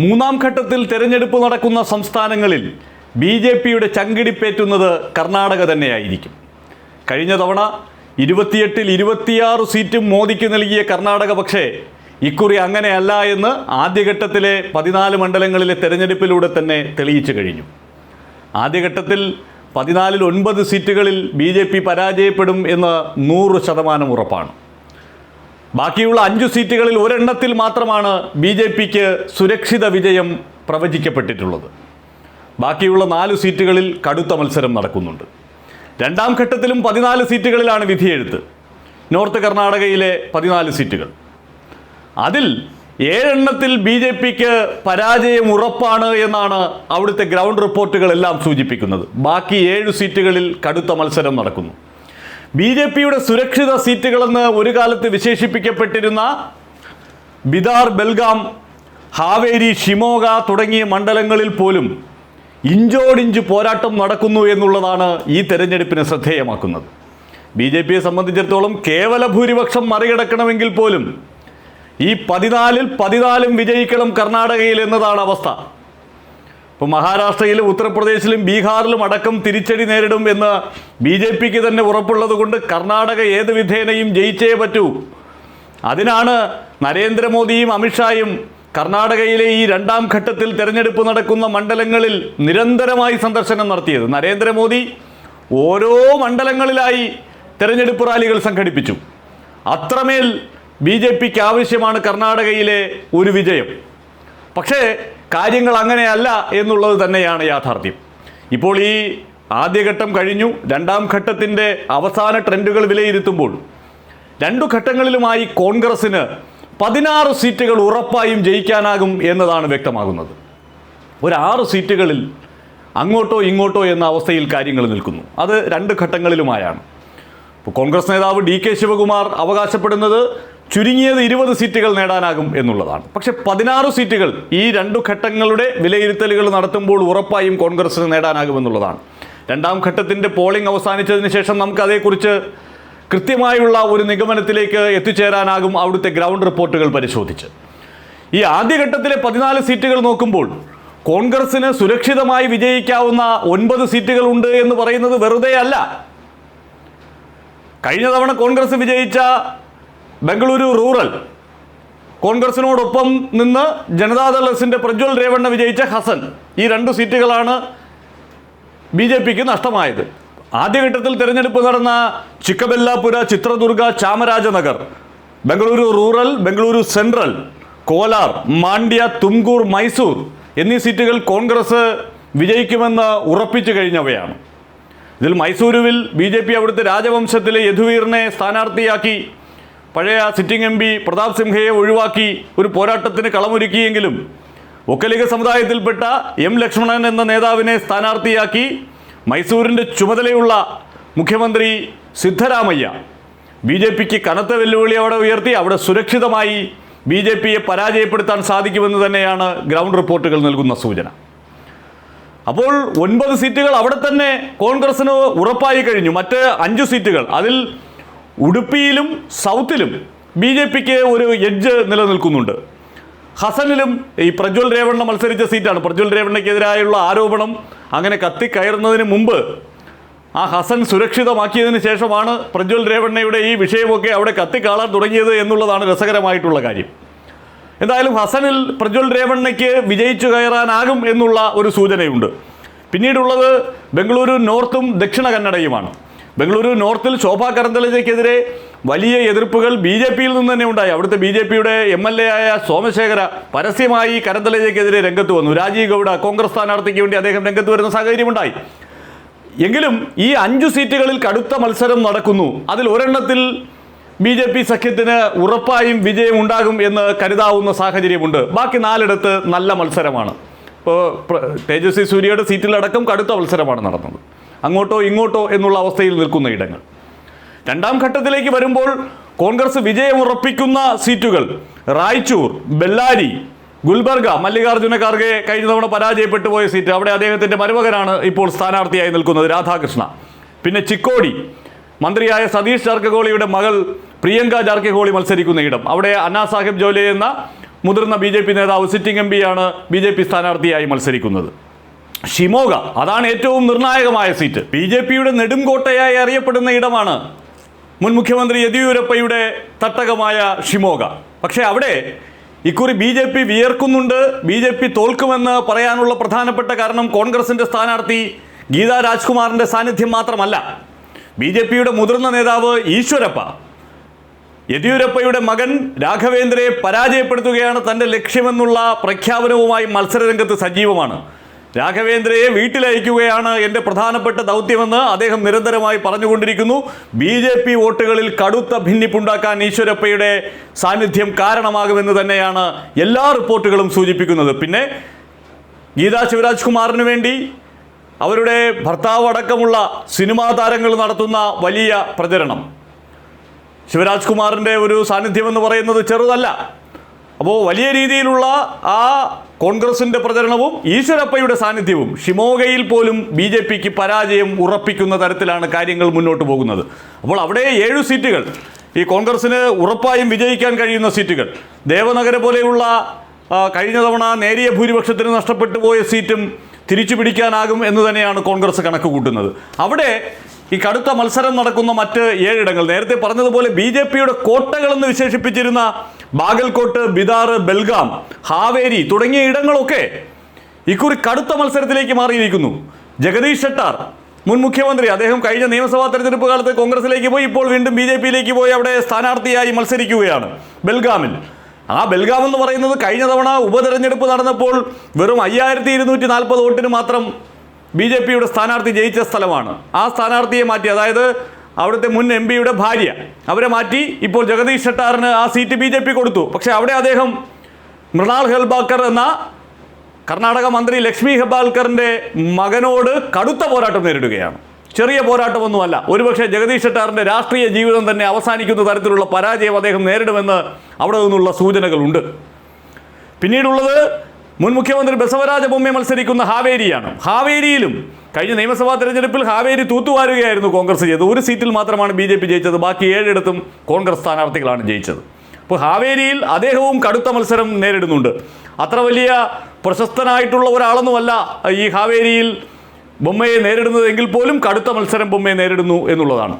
മൂന്നാം ഘട്ടത്തിൽ തെരഞ്ഞെടുപ്പ് നടക്കുന്ന സംസ്ഥാനങ്ങളിൽ ബി ജെ പിയുടെ ചങ്കിടിപ്പേറ്റുന്നത് കർണാടക തന്നെയായിരിക്കും. കഴിഞ്ഞ തവണ ഇരുപത്തിയെട്ടിൽ ഇരുപത്തിയാറ് സീറ്റും മോദിക്ക് നൽകിയ കർണാടക പക്ഷേ ഇക്കുറി അങ്ങനെയല്ല എന്ന് ആദ്യഘട്ടത്തിലെ പതിനാല് മണ്ഡലങ്ങളിലെ തെരഞ്ഞെടുപ്പിലൂടെ തന്നെ തെളിയിച്ചു കഴിഞ്ഞു. ആദ്യഘട്ടത്തിൽ പതിനാലിൽ ഒൻപത് സീറ്റുകളിൽ ബി ജെ പി പരാജയപ്പെടും എന്ന് നൂറ് ശതമാനം ഉറപ്പാണ്. ബാക്കിയുള്ള അഞ്ചു സീറ്റുകളിൽ ഒരെണ്ണത്തിൽ മാത്രമാണ് ബി ജെ പിക്ക് സുരക്ഷിത വിജയം പ്രവചിക്കപ്പെട്ടിട്ടുള്ളത്. ബാക്കിയുള്ള നാല് സീറ്റുകളിൽ കടുത്ത മത്സരം നടക്കുന്നുണ്ട്. രണ്ടാം ഘട്ടത്തിലും പതിനാല് സീറ്റുകളിലാണ് വിധിയെഴുത്ത്. നോർത്ത് കർണാടകയിലെ പതിനാല് സീറ്റുകൾ. അതിൽ ഏഴെണ്ണത്തിൽ ബി ജെ പിക്ക് പരാജയം ഉറപ്പാണ് എന്നാണ് അവിടുത്തെ ഗ്രൗണ്ട് റിപ്പോർട്ടുകളെല്ലാം സൂചിപ്പിക്കുന്നത്. ബാക്കി ഏഴ് സീറ്റുകളിൽ കടുത്ത മത്സരം നടക്കുന്നു. ബി ജെ പിയുടെ സുരക്ഷിത സീറ്റുകളെന്ന് ഒരു കാലത്ത് വിശേഷിപ്പിക്കപ്പെട്ടിരുന്ന ബിദാർ ബെൽഗാം ഹാവേരി ഷിമോഗ തുടങ്ങിയ മണ്ഡലങ്ങളിൽ പോലും ഇഞ്ചോടിഞ്ച് പോരാട്ടം നടക്കുന്നു എന്നുള്ളതാണ് ഈ തെരഞ്ഞെടുപ്പിനെ ശ്രദ്ധേയമാക്കുന്നത്. ബി ജെ പിയെ സംബന്ധിച്ചിടത്തോളം കേവല ഭൂരിപക്ഷം മറികടക്കണമെങ്കിൽ പോലും ഈ പതിനാലിൽ പതിനാലും വിജയിക്കണം കർണാടകയിൽ എന്നതാണ് അവസ്ഥ. ഇപ്പോൾ മഹാരാഷ്ട്രയിലും ഉത്തർപ്രദേശിലും ബീഹാറിലും അടക്കം തിരിച്ചടി നേരിടും എന്ന് ബി ജെ പിക്ക് തന്നെ ഉറപ്പുള്ളത് കൊണ്ട് കർണാടക ഏത് വിധേനയും ജയിച്ചേ പറ്റൂ. അതിനാണ് നരേന്ദ്രമോദിയും അമിത്ഷായും കർണാടകയിലെ ഈ രണ്ടാം ഘട്ടത്തിൽ തെരഞ്ഞെടുപ്പ് നടക്കുന്ന മണ്ഡലങ്ങളിൽ നിരന്തരമായി സന്ദർശനം നടത്തിയത്. നരേന്ദ്രമോദി ഓരോ മണ്ഡലങ്ങളിലായി തെരഞ്ഞെടുപ്പ് റാലികൾ സംഘടിപ്പിച്ചു. അത്രമേൽ ബി ജെ പിക്ക് ആവശ്യമാണ് കർണാടകയിലെ ഒരു വിജയം. പക്ഷേ കാര്യങ്ങൾ അങ്ങനെയല്ല എന്നുള്ളത് തന്നെയാണ് യാഥാർത്ഥ്യം. ഇപ്പോൾ ഈ ആദ്യഘട്ടം കഴിഞ്ഞു രണ്ടാം ഘട്ടത്തിന്റെ അവസാന ട്രെൻഡുകൾ വിലയിരുത്തുമ്പോൾ രണ്ടു ഘട്ടങ്ങളിലുമായി കോൺഗ്രസ്സിന് പതിനാറ് സീറ്റുകൾ ഉറപ്പായും ജയിക്കാനാകും എന്നതാണ് വ്യക്തമാകുന്നത്. ഒരു ആറ് സീറ്റുകളിൽ അങ്ങോട്ടോ ഇങ്ങോട്ടോ എന്ന അവസ്ഥയിൽ കാര്യങ്ങൾ നിൽക്കുന്നു. അത് രണ്ട് ഘട്ടങ്ങളിലുമായാണ്. ഇപ്പോൾ കോൺഗ്രസ് നേതാവ് ഡി കെ ശിവകുമാർ അവകാശപ്പെടുന്നത് ചുരുങ്ങിയത് ഇരുപത് സീറ്റുകൾ നേടാനാകും എന്നുള്ളതാണ്. പക്ഷെ പതിനാറ് സീറ്റുകൾ ഈ രണ്ടു ഘട്ടങ്ങളുടെ വിലയിരുത്തലുകൾ നടത്തുമ്പോൾ ഉറപ്പായും കോൺഗ്രസിന് നേടാനാകുമെന്നുള്ളതാണ് രണ്ടാം ഘട്ടത്തിന്റെ പോളിംഗ് അവസാനിച്ചതിന് ശേഷം നമുക്ക് അതേക്കുറിച്ച് കൃത്യമായുള്ള ഒരു നിഗമനത്തിലേക്ക് എത്തിച്ചേരാനാകും അവിടുത്തെ ഗ്രൗണ്ട് റിപ്പോർട്ടുകൾ പരിശോധിച്ച്. ഈ ആദ്യഘട്ടത്തിലെ പതിനാല് സീറ്റുകൾ നോക്കുമ്പോൾ കോൺഗ്രസിന് സുരക്ഷിതമായി വിജയിക്കാവുന്ന ഒൻപത് സീറ്റുകൾ ഉണ്ട് എന്ന് പറയുന്നത് വെറുതെ അല്ല കഴിഞ്ഞ തവണ കോൺഗ്രസ് വിജയിച്ച ബംഗളൂരു റൂറൽ. കോൺഗ്രസിനോടൊപ്പം നിന്ന് ജനതാദൾ എസിന്റെ പ്രജ്വൽ രേവണ്ണ വിജയിച്ച ഹസൻ ഈ രണ്ട് സീറ്റുകളാണ് ബി ജെ പിക്ക് നഷ്ടമായത്. ആദ്യഘട്ടത്തിൽ തിരഞ്ഞെടുപ്പ് നടന്ന ചിക്കബെല്ലാപുര ചിത്രദുർഗ ചാമരാജനഗർ ബംഗളൂരു റൂറൽ ബംഗളൂരു സെൻട്രൽ കോലാർ മാണ്ഡ്യ തുംകൂർ മൈസൂർ എന്നീ സീറ്റുകൾ കോൺഗ്രസ് വിജയിക്കുമെന്ന് ഉറപ്പിച്ചു കഴിഞ്ഞവയാണ്. ഇതിൽ മൈസൂരുവിൽ ബി ജെ പി അവിടുത്തെ രാജവംശത്തിലെ യദുവീറിനെ സ്ഥാനാർത്ഥിയാക്കി പഴയ സിറ്റിംഗ് എം പി പ്രതാപ് സിംഹയെ ഒഴിവാക്കി ഒരു പോരാട്ടത്തിന് കളമൊരുക്കിയെങ്കിലും ഒക്കലിക സമുദായത്തിൽപ്പെട്ട എം ലക്ഷ്മണൻ എന്ന നേതാവിനെ സ്ഥാനാർത്ഥിയാക്കി മൈസൂരിന്റെ ചുമതലയുള്ള മുഖ്യമന്ത്രി സിദ്ധരാമയ്യ. ബി ജെ പിക്ക് കനത്ത വെല്ലുവിളി അവിടെ ഉയർത്തി അവിടെ സുരക്ഷിതമായി ബി ജെ പിയെ പരാജയപ്പെടുത്താൻ സാധിക്കുമെന്ന് തന്നെയാണ് ഗ്രൗണ്ട് റിപ്പോർട്ടുകൾ നൽകുന്ന സൂചന. അപ്പോൾ ഒൻപത് സീറ്റുകൾ അവിടെ തന്നെ കോൺഗ്രസിന് ഉറപ്പായി കഴിഞ്ഞു. മറ്റ് അഞ്ച് സീറ്റുകൾ അതിൽ ഉടുപ്പിയിലും സൗത്തിലും ബി ജെ പിക്ക് ഒരു എഡ്ജ് നിലനിൽക്കുന്നുണ്ട്. ഹസനിലും ഈ പ്രജ്വൽ രേവണ്ണ മത്സരിച്ച സീറ്റാണ്. പ്രജ്വൽ രേവണ്ണയ്ക്കെതിരായുള്ള ആരോപണം അങ്ങനെ കത്തിക്കയറുന്നതിന് മുമ്പ് ആ ഹസൻ സുരക്ഷിതമാക്കിയതിന് ശേഷമാണ് പ്രജ്വൽ രേവണ്ണയുടെ ഈ വിഷയമൊക്കെ അവിടെ കത്തിക്കാളാൻ തുടങ്ങിയത് എന്നുള്ളതാണ് രസകരമായിട്ടുള്ള കാര്യം. എന്തായാലും ഹസനിൽ പ്രജ്വൽ രേവണ്ണയ്ക്ക് വിജയിച്ചു കയറാനാകും എന്നുള്ള ഒരു സൂചനയുണ്ട്. പിന്നീടുള്ളത് ബംഗളൂരു നോർത്തും ദക്ഷിണ കന്നഡയുമാണ്. ബംഗളൂരു നോർത്തിൽ ശോഭാ കരന്തലജയ്ക്കെതിരെ വലിയ എതിർപ്പുകൾ ബി ജെ പിയിൽ നിന്ന് തന്നെ ഉണ്ടായി. അവിടുത്തെ ബി ജെ പിയുടെ എം എൽ എ ആയ സോമശേഖര പരസ്യമായി കരന്തലജയ്ക്കെതിരെ രംഗത്ത് വന്നു. രാജീവ് ഗൗഡ കോൺഗ്രസ് സ്ഥാനാർത്ഥിക്ക് വേണ്ടി അദ്ദേഹം രംഗത്ത് വരുന്ന സാഹചര്യമുണ്ടായി. എങ്കിലും ഈ അഞ്ചു സീറ്റുകളിൽ കടുത്ത മത്സരം നടക്കുന്നു. അതിൽ ഒരെണ്ണത്തിൽ ബി ജെ പി സഖ്യത്തിന് ഉറപ്പായും വിജയം ഉണ്ടാകും എന്ന് കരുതാവുന്ന സാഹചര്യമുണ്ട്. ബാക്കി നാലിടത്ത് നല്ല മത്സരമാണ്. ഇപ്പോൾ തേജസ്വി സൂര്യയുടെ സീറ്റിലടക്കം കടുത്ത മത്സരമാണ് നടന്നത്. അങ്ങോട്ടോ ഇങ്ങോട്ടോ എന്നുള്ള അവസ്ഥയിൽ നിൽക്കുന്ന ഇടങ്ങൾ. രണ്ടാം ഘട്ടത്തിലേക്ക് വരുമ്പോൾ കോൺഗ്രസ് വിജയം ഉറപ്പിക്കുന്ന സീറ്റുകൾ റായ്ചൂർ ബെല്ലാരി ഗുൽബർഗ മല്ലികാർജുന ഖാർഗെ കഴിഞ്ഞ തവണ പരാജയപ്പെട്ടു പോയ സീറ്റ്. അവിടെ അദ്ദേഹത്തിന്റെ മരുമകനാണ് ഇപ്പോൾ സ്ഥാനാർത്ഥിയായി നിൽക്കുന്നത് രാധാകൃഷ്ണ. പിന്നെ ചിക്കോടി മന്ത്രിയായ സതീഷ് ജാർക്കഗോളിയുടെ മകൾ പ്രിയങ്ക ജാർക്കഗോളി മത്സരിക്കുന്ന ഇടം. അവിടെ അന്നാസാഹിബ് ജോലി എന്ന മുതിർന്ന ബി നേതാവ് സിറ്റിംഗ് എം പിയാണ് ബി സ്ഥാനാർത്ഥിയായി മത്സരിക്കുന്നത്. ഷിമോഗ അതാണ് ഏറ്റവും നിർണായകമായ സീറ്റ്. ബി ജെ പിയുടെ നെടുംകോട്ടയായി അറിയപ്പെടുന്ന ഇടമാണ് മുൻ മുഖ്യമന്ത്രി യെദ്യൂരപ്പയുടെ തട്ടകമായ ഷിമോഗ. പക്ഷേ അവിടെ ഇക്കുറി ബി ജെ പി വിയർക്കുന്നുണ്ട് ബി ജെ പി തോൽക്കുമെന്ന് പറയാനുള്ള പ്രധാനപ്പെട്ട കാരണം കോൺഗ്രസിന്റെ സ്ഥാനാർത്ഥി ഗീതാ രാജ്കുമാറിന്റെ സാന്നിധ്യം മാത്രമല്ല. ബി ജെ പിയുടെ മുതിർന്ന നേതാവ് ഈശ്വരപ്പ യെദ്യൂരപ്പയുടെ മകൻ രാഘവേന്ദ്രയെ പരാജയപ്പെടുത്തുകയാണ് തന്റെ ലക്ഷ്യമെന്നുള്ള പ്രഖ്യാപനവുമായി മത്സരരംഗത്ത് സജീവമാണ്. രാഘവേന്ദ്രയെ വീട്ടിലയക്കുകയാണ് എന്റെ പ്രധാനപ്പെട്ട ദൗത്യമെന്ന് അദ്ദേഹം നിരന്തരമായി പറഞ്ഞുകൊണ്ടിരിക്കുന്നു. ബി ജെ പി വോട്ടുകളിൽ കടുത്ത ഭിന്നിപ്പുണ്ടാക്കാൻ ഈശ്വരപ്പയുടെ സാന്നിധ്യം കാരണമാകുമെന്ന് തന്നെയാണ് എല്ലാ റിപ്പോർട്ടുകളും സൂചിപ്പിക്കുന്നത്. പിന്നെ ഗീതാ ശിവരാജ് കുമാറിന് വേണ്ടി അവരുടെ ഭർത്താവ് അടക്കമുള്ള സിനിമാ താരങ്ങൾ നടത്തുന്ന വലിയ പ്രചരണം. ശിവരാജ് കുമാറിന്റെ ഒരു സാന്നിധ്യം എന്ന് പറയുന്നത് ചെറുതല്ല. അപ്പോൾ വലിയ രീതിയിലുള്ള ആ കോൺഗ്രസിന്റെ പ്രചരണവും ഈശ്വരപ്പയുടെ സാന്നിധ്യവും ഷിമോഗയിൽ പോലും ബി ജെ പിക്ക് പരാജയം ഉറപ്പിക്കുന്ന തരത്തിലാണ് കാര്യങ്ങൾ മുന്നോട്ട് പോകുന്നത്. അപ്പോൾ അവിടെ ഏഴു സീറ്റുകൾ. ഈ കോൺഗ്രസിന് ഉറപ്പായും വിജയിക്കാൻ കഴിയുന്ന സീറ്റുകൾ. ദേവനഗര പോലെയുള്ള കഴിഞ്ഞ തവണ നേരിയ ഭൂരിപക്ഷത്തിന് നഷ്ടപ്പെട്ടു പോയ സീറ്റും തിരിച്ചു പിടിക്കാനാകും എന്ന് തന്നെയാണ് കോൺഗ്രസ് കണക്ക് കൂട്ടുന്നത്. അവിടെ ഈ കടുത്ത മത്സരം നടക്കുന്ന മറ്റ് ഏഴിടങ്ങൾ. നേരത്തെ പറഞ്ഞതുപോലെ ബി കോട്ടകളെന്ന് വിശേഷിപ്പിച്ചിരുന്ന ബാഗൽകോട്ട് ബിദാർ ബെൽഗാം ഹാവേരി തുടങ്ങിയ ഇടങ്ങളൊക്കെ ഇക്കുറി കടുത്ത മത്സരത്തിലേക്ക് മാറിയിരിക്കുന്നു. ജഗദീഷ് ഷെട്ടാർ മുൻ മുഖ്യമന്ത്രി അദ്ദേഹം കഴിഞ്ഞ നിയമസഭാ തെരഞ്ഞെടുപ്പ് കാലത്ത് കോൺഗ്രസിലേക്ക് പോയി ഇപ്പോൾ വീണ്ടും ബി ജെ പിയിലേക്ക് പോയി അവിടെ സ്ഥാനാർത്ഥിയായി മത്സരിക്കുകയാണ് ബെൽഗാമിൽ. ആ ബെൽഗാം എന്ന് പറയുന്നത് കഴിഞ്ഞ തവണ ഉപതെരഞ്ഞെടുപ്പ് നടന്നപ്പോൾ വെറും അയ്യായിരത്തി ഇരുന്നൂറ്റി നാൽപ്പത് വോട്ടിന് മാത്രം ബി ജെ പിയുടെ സ്ഥാനാർത്ഥി ജയിച്ച സ്ഥലമാണ്. ആ സ്ഥാനാർത്ഥിയെ മാറ്റി അതായത് അവിടുത്തെ മുൻ എം പിയുടെ ഭാര്യ. അവരെ മാറ്റി ഇപ്പോൾ ജഗദീഷ് ഷെട്ടാറിന് ആ സീറ്റ് ബി ജെ പി കൊടുത്തു. പക്ഷേ അവിടെ അദ്ദേഹം മൃണാൾ ഹെൽബാക്കർ എന്ന കർണാടക മന്ത്രി ലക്ഷ്മി ഹെബാൽക്കറിന്റെ മകനോട് കടുത്ത പോരാട്ടം നേരിടുകയാണ്. ചെറിയ പോരാട്ടമൊന്നുമല്ല. ഒരുപക്ഷെ ജഗദീഷ് ഷെട്ടാറിന്റെ രാഷ്ട്രീയ ജീവിതം തന്നെ അവസാനിക്കുന്ന തരത്തിലുള്ള പരാജയം അദ്ദേഹം നേരിടുമെന്ന് അവിടെ നിന്നുള്ള സൂചനകളുണ്ട്. പിന്നീടുള്ളത് മുൻ മുഖ്യമന്ത്രി ബസവരാജ ബൊമ്മെ മത്സരിക്കുന്ന ഹാവേരിയാണ്. ഹാവേരിയിലും കഴിഞ്ഞ നിയമസഭാ തെരഞ്ഞെടുപ്പിൽ ഹാവേരി തൂത്തുവാരുകയായിരുന്നു കോൺഗ്രസ് ചെയ്തത്. ഒരു സീറ്റിൽ മാത്രമാണ് ബി ജെ പി ജയിച്ചത്. ബാക്കി ഏഴിടത്തും കോൺഗ്രസ് സ്ഥാനാർത്ഥികളാണ് ജയിച്ചത്. അപ്പോൾ ഹാവേരിയിൽ അദ്ദേഹവും കടുത്ത മത്സരം നേരിടുന്നുണ്ട്. അത്ര വലിയ പ്രശസ്തനായിട്ടുള്ള ഒരാളൊന്നുമല്ല ഈ ഹാവേരിയിൽ ബൊമ്മയെ നേരിടുന്നതെങ്കിൽ പോലും കടുത്ത മത്സരം ബൊമ്മയെ നേരിടുന്നു എന്നുള്ളതാണ്.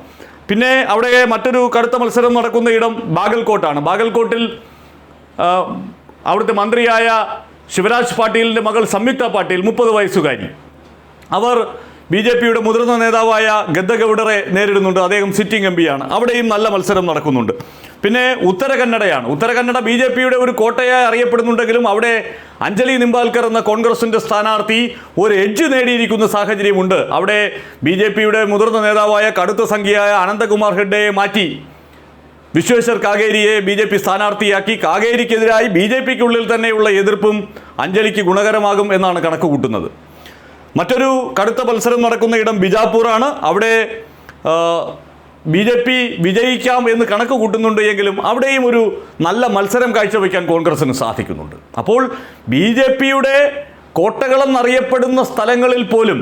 പിന്നെ അവിടെ മറ്റൊരു കടുത്ത മത്സരം നടക്കുന്ന ഇടം ബാഗൽകോട്ടാണ്. ബാഗൽകോട്ടിൽ അവിടുത്തെ മന്ത്രിയായ ശിവരാജ് പാട്ടീലിന്റെ മകൾ സംയുക്ത പാട്ടീൽ മുപ്പത് വയസ്സുകാരി. അവർ ബി ജെ പിയുടെ മുതിർന്ന നേതാവായ ഗദ്ദഗൌഡറെ നേരിടുന്നുണ്ട്. അദ്ദേഹം സിറ്റിംഗ് എം ആണ് അവിടെയും നല്ല മത്സരം നടക്കുന്നുണ്ട്. പിന്നെ ഉത്തര കന്നഡയാണ് ഉത്തര കന്നഡ ബി ജെ പിയുടെ ഒരു കോട്ടയായി അറിയപ്പെടുന്നുണ്ടെങ്കിലും അവിടെ അഞ്ജലി നിംബാൽക്കർ എന്ന കോൺഗ്രസിന്റെ സ്ഥാനാർത്ഥി ഒരു എഡ്ജ് നേടിയിരിക്കുന്ന സാഹചര്യമുണ്ട്. അവിടെ ബി ജെ പിയുടെ മുതിർന്ന നേതാവായ കടുത്ത സംഖ്യയായ അനന്തകുമാർ ഹെഡ്ഡയെ മാറ്റി. വിശ്വേശ്വർ കാഗേരിയെ ബി ജെ പി സ്ഥാനാർത്ഥിയാക്കി കാഗേരിക്കെതിരായി ബി ജെ പിക്കുള്ളിൽ തന്നെയുള്ള എതിർപ്പും അഞ്ജലിക്ക് ഗുണകരമാകും എന്നാണ് കണക്ക് കൂട്ടുന്നത് മറ്റൊരു കടുത്ത മത്സരം നടക്കുന്ന ഇടം ബിജാപൂറാണ്. അവിടെ ബി ജെ പി വിജയിക്കാം എന്ന് കണക്ക് കൂട്ടുന്നുണ്ട് എങ്കിലും അവിടെയും ഒരു നല്ല മത്സരം കാഴ്ചവെക്കാൻ കോൺഗ്രസിന് സാധിക്കുന്നുണ്ട്. അപ്പോൾ ബി ജെ പിയുടെ കോട്ടകളെന്നറിയപ്പെടുന്ന സ്ഥലങ്ങളിൽ പോലും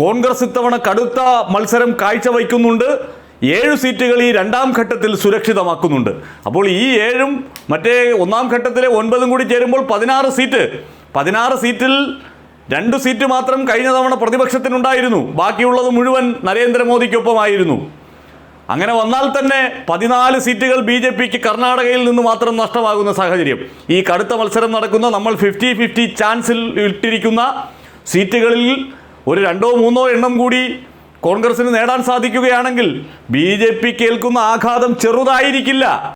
കോൺഗ്രസ് ഇത്തവണ കടുത്ത മത്സരം കാഴ്ചവയ്ക്കുന്നുണ്ട് ഏഴ് സീറ്റുകൾ ഈ രണ്ടാം ഘട്ടത്തിൽ സുരക്ഷിതമാക്കുന്നുണ്ട്. അപ്പോൾ ഈ ഏഴും മറ്റേ ഒന്നാം ഘട്ടത്തിലെ ഒൻപതും കൂടി ചേരുമ്പോൾ പതിനാറ് സീറ്റ്. പതിനാറ് സീറ്റിൽ രണ്ട് സീറ്റ് മാത്രം കഴിഞ്ഞ തവണ പ്രതിപക്ഷത്തിനുണ്ടായിരുന്നു. ബാക്കിയുള്ളത് മുഴുവൻ നരേന്ദ്രമോദിക്കൊപ്പമായിരുന്നു. അങ്ങനെ വന്നാൽ തന്നെ പതിനാല് സീറ്റുകൾ ബി ജെ പിക്ക് കർണാടകയിൽ നിന്ന് മാത്രം നഷ്ടമാകുന്ന സാഹചര്യം. ഈ കടുത്ത മത്സരം നടക്കുന്ന നമ്മൾ ഫിഫ്റ്റി ഫിഫ്റ്റി ചാൻസിൽ ഇട്ടിരിക്കുന്ന സീറ്റുകളിൽ ഒരു രണ്ടോ മൂന്നോ എണ്ണം കൂടി കോൺഗ്രസിന് നേടാൻ സാധിക്കുകയാണെങ്കിൽ ബി ജെ പി കേൾക്കുന്ന ആഘാതം ചെറുതായിരിക്കില്ല.